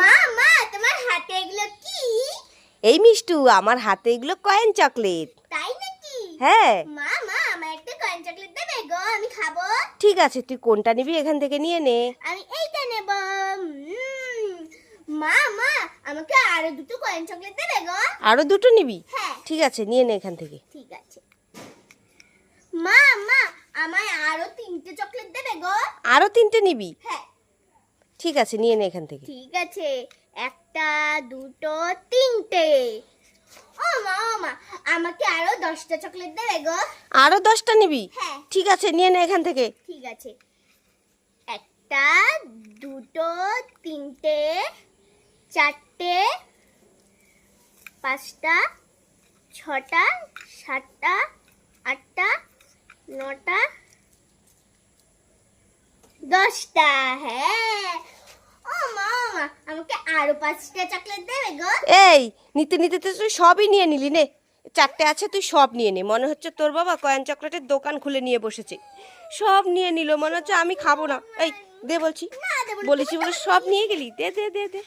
মা মা তোমার হাতে এগুলো কি? এই মিষ্টু আমার হাতে এগুলো কয়েন চকলেট তাই নাকি? হ্যাঁ। মা মা আমার একটা কয়েন চকলেট দেবে গো আমি খাব। ঠিক আছে তুই কোনটা নিবি এখান থেকে নিয়ে নে। আমি এইটা নেব মা মা আমাকে আরও দুটো কয়েন চকলেট দেবে গো। আরও দুটো নিবি? হ্যাঁ। ঠিক আছে নিয়ে নে এখান থেকে। ঠিক আছে। মা মা আমায় আরও তিনটে চকলেট দেবে গো। আরও তিনটে নিবি? হ্যাঁ। ঠিক আছে নিয়ে নে এখান থেকে। ঠিক আছে একটা দুটো তিনটে। ও মা ও মা আমাকে আরও দশটা চকলেট দেবে গো। আরও দশটা নিবি? হ্যাঁ। ঠিক আছে নিয়ে নে এখান থেকে। ঠিক আছে। একটা দুটো তিনটে চারটে পাঁচটা ছটা সাতটা আটটা নটা দশটা। হ্যাঁ। আরও পাঁচটা চকলেট দেবে গো। এই নিতে নিতে তো তুই সবই নিয়ে নিলি নে। চারটে আছে তুই সব নিয়ে নে। মনে হচ্ছে তোর বাবা কয়েন চকলেটের দোকান খুলে নিয়ে বসেছে। সব নিয়ে নিল মনে হচ্ছে আমি খাব না। এই দে বলছি। বলেছি বলে সব নিয়ে গেলি। দে দে দে দে।